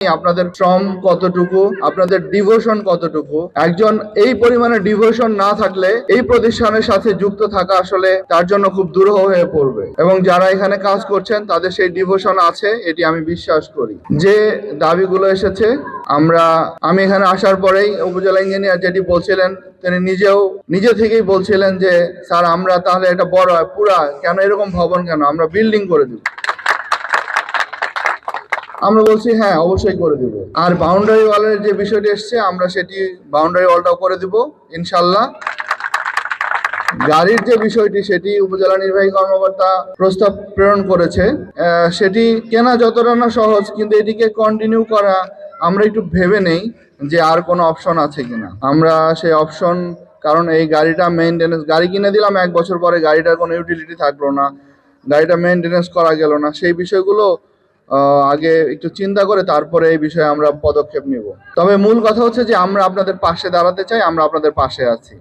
আপনাদের শ্রম কতটুকু, আপনাদের ডিভোশন কতটুকু? একজন এই পরিমাণে ডিভোশন না থাকলে এই প্রতিষ্ঠানের সাথে যুক্ত থাকা আসলে তার জন্য খুব দুরূহ হয়ে পড়বে। এবং যারা এখানে কাজ করছেন, তাদের সেই ডিভোশন আছে, এটি আমি বিশ্বাস করি। যে দাবিগুলো এসেছে, আমরা, আমি এখানে আসার পরেই উপজেলা ইঞ্জিনিয়ার যেটি বলছিলেন, তিনি নিজেও, নিজে থেকেই বলছিলেন যে, স্যার, আমরা তাহলে এটা বড়, পুরা, কেন এরকম ভবন কেন? আমরা বিল্ডিং করে দিব আমরা বলছি হ্যাঁ অবশ্যই করে দিব। আর বাউন্ডারি ওয়ালের যে বিষয়টি এসছে, আমরা সেটি বাউন্ডারি ওয়ালটাও করে দিব, ইনশাল্লাহ। গাড়ির যে বিষয়টি, সেটি উপজেলা নির্বাহী কর্মকর্তা প্রস্তাব প্রেরণ করেছে। সেটি কেনা যতটা না সহজ, কিন্তু এটিকে কন্টিনিউ করা আমরা একটু ভেবে নেই যে আর কোনো অপশন আছে কিনা। আমরা সেই অপশন কারণ এই গাড়িটা মেনটেনেন্স গাড়ি কিনে দিলাম, এক বছর পরে গাড়িটার কোনো ইউটিলিটি থাকল না, গাড়িটা মেনটেনেন্স করা গেল না। সেই বিষয়গুলো আগে একটু চিন্তা করে তারপরে এই বিষয়ে আমরা পদক্ষেপ নিব। তবে মূল কথা হচ্ছে যে আমরা আপনাদের পাশে দাঁড়াতে চাই, আমরা আপনাদের পাশে আছি।